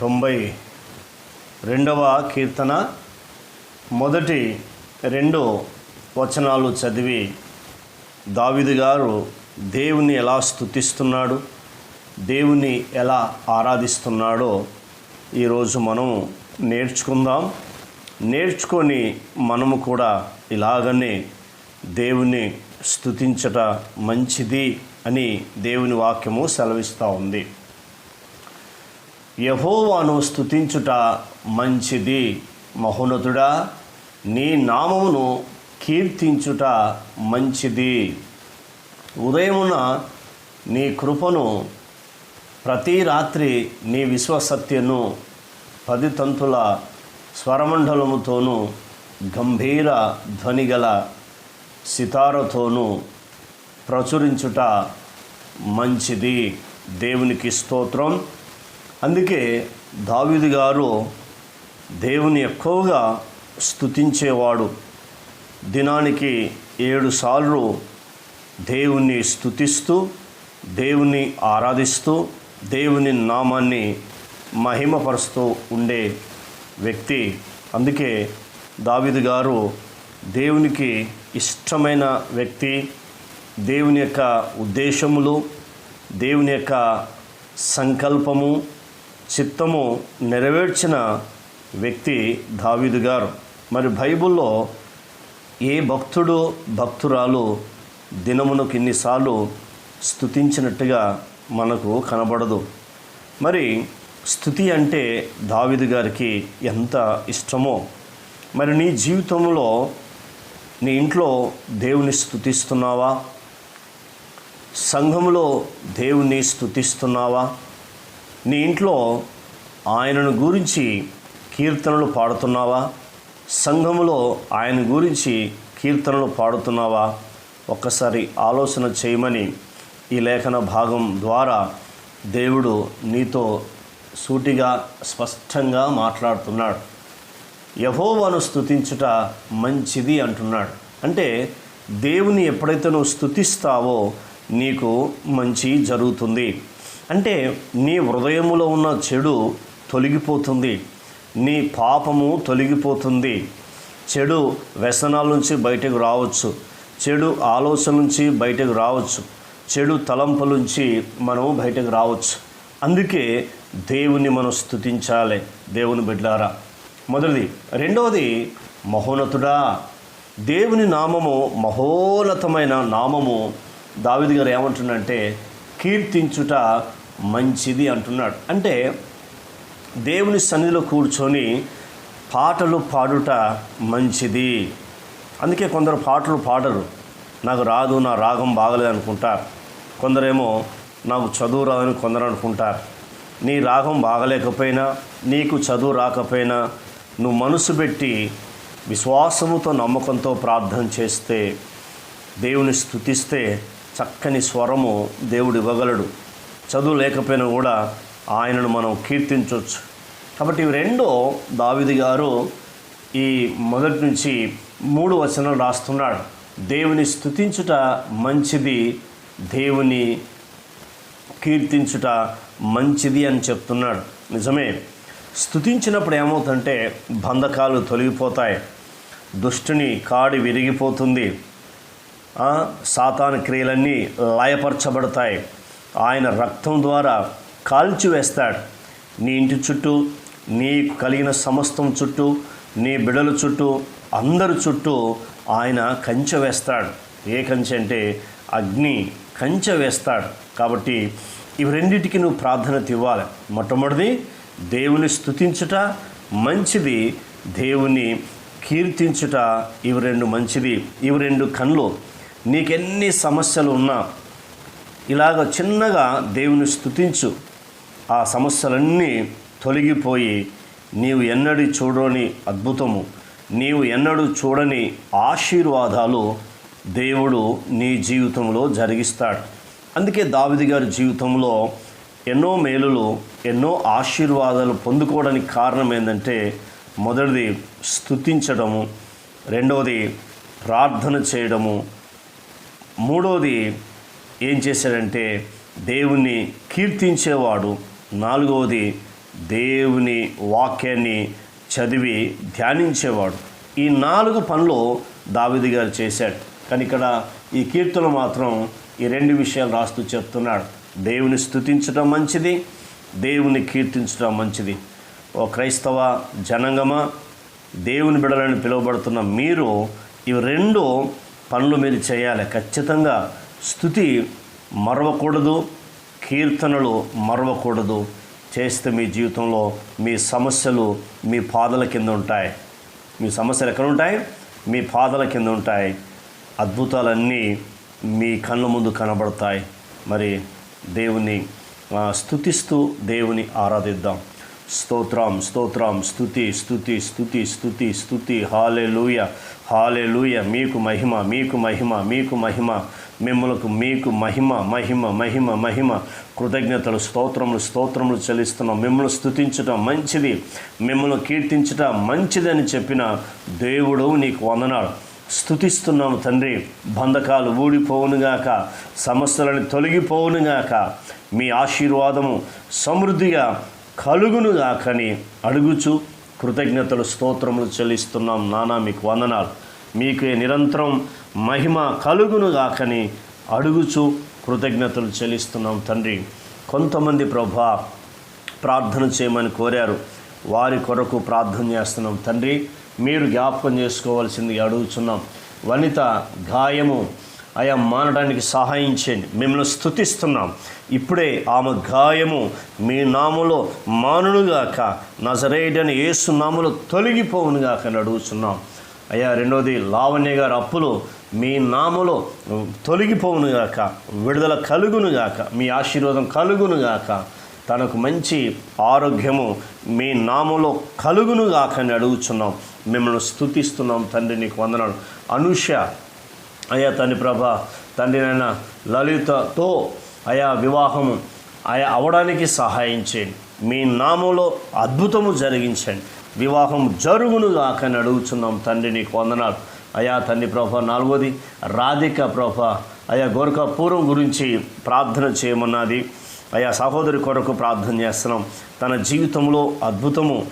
తొంభై రెండవ కీర్తన. మొదటి రెండు వచనాలు చదివి దావిది గారు దేవుని ఎలా స్థుతిస్తున్నాడు దేవుని ఎలా ఆరాధిస్తున్నాడో ఈరోజు మనం నేర్చుకుందాం. నేర్చుకొని మనము కూడా ఇలాగనే దేవుని స్థుతించట మంచిది అని దేవుని వాక్యము సెలవిస్తూ ఉంది. యహోవాను స్తుతించుట మంచిది. మహోన్నతుడా నీ నామమును కీర్తించుట మంచిది. ఉదయమున నీ కృపను ప్రతి రాత్రి నీ విశ్వసత్యను పది తంతుల స్వరమండలముతోనూ గంభీర ధ్వనిగల సితారతోనూ ప్రచురించుట మంచిది. దేవునికి స్తోత్రం. అందుకే దావిది గారు దేవుని ఎక్కువగా స్థుతించేవాడు దినానికి ఏడు సార్లు దేవుణ్ణి స్థుతిస్తూ దేవుని ఆరాధిస్తూ దేవుని నామాన్ని మహిమపరుస్తూ ఉండే వ్యక్తి. అందుకే దావీదు గారు దేవునికి ఇష్టమైన వ్యక్తి. దేవుని యొక్క ఉద్దేశములు దేవుని యొక్క సంకల్పము చిత్తము నెరవేర్చిన వ్యక్తి దావీదు గారు. మరి బైబిల్లో ఏ భక్తుడు భక్తురాలు దినమునకు ఇన్నిసార్లు స్థుతించినట్టుగా మనకు కనబడదు. మరి స్థుతి అంటే దావిదు గారికి ఎంత ఇష్టమో. మరి నీ జీవితంలో నీ ఇంట్లో దేవుని స్థుతిస్తున్నావా సంఘములో దేవుని స్థుతిస్తున్నావా నీ ఇంట్లో ఆయనను గురించి కీర్తనలు పాడుతున్నావా? సంఘములో ఆయన గురించి కీర్తనలు పాడుతున్నావా? ఒక్కసారి ఆలోచన చేయమని ఈ లేఖన భాగం ద్వారా దేవుడు నీతో సూటిగా స్పష్టంగా మాట్లాడుతున్నాడు. యహోవాను స్థుతించుట మంచిది అంటున్నాడు. అంటే దేవుని ఎప్పుడైతే నువ్వు స్థుతిస్తావో నీకు మంచి జరుగుతుంది. అంటే నీ హృదయములో ఉన్న చెడు తొలగిపోతుంది. నీ పాపము తొలగిపోతుంది. చెడు వ్యసనాల నుంచి బయటకు రావచ్చు. చెడు ఆలోచన నుంచి బయటకు రావచ్చు. చెడు తలంపుల నుంచి మనం బయటకు రావచ్చు. అందుకే దేవుని మనం స్తుతించాలి. దేవుని బిడ్డారా మొదటిది. రెండవది మహోన్నతుడా దేవుని నామము మహోన్నతమైన నామము. దావిది గారు ఏమంటుండంటే కీర్తించుట మంచిది అంటున్నాడు. అంటే దేవుని సన్నిధిలో కూర్చొని పాటలు పాడుట మంచిది. అందుకే కొందరు పాటలు పాడరు. నాకు రాదు నా రాగం బాగలేదు అనుకుంటారు కొందరేమో నాకు చదువు రాదని కొందరు అనుకుంటారు. నీ రాగం బాగలేకపోయినా నీకు చదువు రాకపోయినా నువ్వు మనసు పెట్టి విశ్వాసముతో నమ్మకంతో ప్రార్థన చేస్తే దేవుని స్థుతిస్తే చక్కని స్వరము దేవుడు ఇవ్వగలడు. చదువు లేకపోయినా కూడా ఆయనను మనం కీర్తించవచ్చు. కాబట్టి ఇవి రెండో దావిది గారు ఈ మొదటి నుంచి మూడు వచనాలు రాస్తున్నాడు. దేవుని స్థుతించుట మంచిది దేవుని కీర్తించుట మంచిది అని చెప్తున్నాడు. నిజమే స్థుతించినప్పుడు ఏమవుతుంటే బంధకాలు తొలగిపోతాయి దుష్టుని కాడి విరిగిపోతుంది ఆ, క్రియలన్నీ లయపరచబడతాయి. ఆయన రక్తం ద్వారా కాల్చివేస్తాడు నీ ఇంటి చుట్టూ నీకు కలిగిన సమస్తం చుట్టూ నీ బిడల చుట్టూ అందరి చుట్టూ ఆయన కంచె వేస్తాడు. ఏ కంచె అంటే అగ్ని కంచె వేస్తాడు. కాబట్టి ఇవి రెండింటికి నువ్వు ప్రాధాన్యత ఇవ్వాలి మొట్టమొదటిది దేవుని స్తుతించుట. మంచిది దేవుని కీర్తించుట. ఇవి రెండు మంచిది. ఇవి రెండు కళ్ళు నీకెన్ని సమస్యలు ఉన్నా ఇలాగ చిన్నగా దేవుని స్థుతించు ఆ సమస్యలన్నీ తొలగిపోయి నీవు ఎన్నడూ చూడని అద్భుతము నీవు ఎన్నడూ చూడని ఆశీర్వాదాలు దేవుడు నీ జీవితంలో జరిగిస్తాడు. అందుకే దావిది గారి జీవితంలో ఎన్నో మేలులు ఎన్నో ఆశీర్వాదాలు పొందుకోవడానికి కారణం ఏంటంటే మొదటిది స్థుతించడము రెండవది ప్రార్థన చేయడము మూడవది ఏం చేశాడంటే దేవుణ్ణి కీర్తించేవాడు. నాలుగవది దేవుని వాక్యాన్ని చదివి ధ్యానించేవాడు. ఈ నాలుగు పనులు దావిది గారు చేశాడు. కానీ ఇక్కడ ఈ కీర్తన మాత్రం ఈ రెండు విషయాలు రాస్తూ చెప్తున్నాడు. దేవుని స్థుతించడం మంచిది దేవుని కీర్తించడం మంచిది. ఓ క్రైస్తవ జనంగమా దేవుని బిడలని పిలువబడుతున్న మీరు ఇవి రెండు పనులు మీరు చేయాలి. ఖచ్చితంగా స్థుతి మరవకూడదు కీర్తనలు మరవకూడదు. చేస్తే మీ జీవితంలో మీ సమస్యలు మీ పాదల కింద ఉంటాయి. మీ సమస్యలు ఎక్కడ ఉంటాయి? మీ పాదల కింద ఉంటాయి. అద్భుతాలన్నీ మీ కళ్ళ ముందు కనబడతాయి. మరి దేవుని స్థుతిస్తూ దేవుని ఆరాధిద్దాం. స్తోత్రం స్తోత్రం స్తుతి స్తుతి స్తుతి స్తుతి స్తుతి హాలే లూయ హాలే లూయ మీకు మహిమ మీకు మహిమ మీకు మహిమ మిమ్మలకు మీకు మహిమ మహిమ మహిమ మహిమ కృతజ్ఞతలు స్తోత్రములు స్తోత్రములు చెల్లిస్తున్నాం. మిమ్మల్ని స్థుతించటం మంచిది మిమ్మల్ని కీర్తించటం మంచిదని చెప్పిన దేవుడు నీకు వందనాడు స్థుతిస్తున్నాము తండ్రి బంధకాలు ఊడిపోవునుగాక సమస్యలను తొలగిపోవునుగాక మీ ఆశీర్వాదము సమృద్ధిగా కలుగును గాకని అడుగుచు. కృతజ్ఞతలు స్తోత్రములు చెల్లిస్తున్నాం నానా మీకు వందనాలు. మీకు నిరంతరం మహిమ కలుగును గాకని అడుగుచు. కృతజ్ఞతలు చెల్లిస్తున్నాం తండ్రి. కొంతమంది ప్రభా ప్రార్థన చేయమని కోరారు. వారి కొరకు ప్రార్థన చేస్తున్నాం తండ్రి. మీరు జ్ఞాపకం చేసుకోవాల్సింది అడుగుచున్నాం. వనిత గాయము అయా మానడానికి సహాయం చేయండి. మిమ్మల్ని స్థుతిస్తున్నాం ఇప్పుడే ఆమె గాయము మీ నామలో మానునుగాక నజరేడని ఏసు నామలో తొలగిపోవునుగాక అని అడుగుతున్నాం అయ్యా రెండోది లావణ్య గారి అప్పులు మీ నామలో తొలగిపోవునుగాక విడుదల కలుగునుగాక మీ ఆశీర్వాదం కలుగునుగాక తనకు మంచి ఆరోగ్యము మీ నామలో కలుగునుగాక అని అడుగుచున్నాం. మిమ్మల్ని స్థుతిస్తున్నాం తండ్రి నీకు వందనాలు. అనుష అయ్యా తండ్రి ప్రభ తండ్రి నాయన లలితతో అయా వివాహము ఆయా అవడానికి సహాయం చేయండి మీ నామంలో అద్భుతము జరిగించండి. వివాహం జరుగును అని అడుగుచున్నాం తండ్రి నీకు వందనాలు. అయా తండ్రి ప్రభ నాలుగోది రాధిక ప్రభ అయా గోరఖాపూర్వం గురించి ప్రార్థన చేయమన్నది. అయా సహోదరి కొరకు ప్రార్థన చేస్తున్నాం. తన జీవితంలో అద్భుతము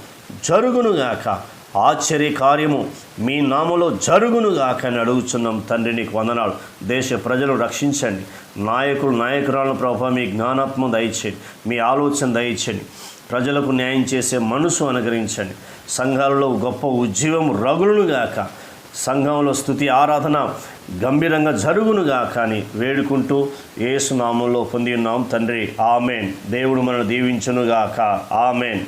జరుగునుగాక ఆశ్చర్య కార్యము మీ నామలో జరుగునుగాక అని అడుగుచున్నాం తండ్రి నీకు వందనాలు. దేశ ప్రజలు రక్షించండి. నాయకులు నాయకురాలను ప్రభావ మీ జ్ఞానాత్మ దయచేయండి. మీ ఆలోచన దయచేయండి. ప్రజలకు న్యాయం చేసే మనసు అనుగ్రహించండి. సంఘాలలో గొప్ప ఉజ్జీవం రగులుగాక సంఘంలో స్థుతి ఆరాధన గంభీరంగా జరుగునుగా కానీ వేడుకుంటూ ఏసునామంలో పొంది ఉన్నాం తండ్రి. ఆమెన్. దేవుడు మనల్ని దీవించునుగాక. ఆమెన్.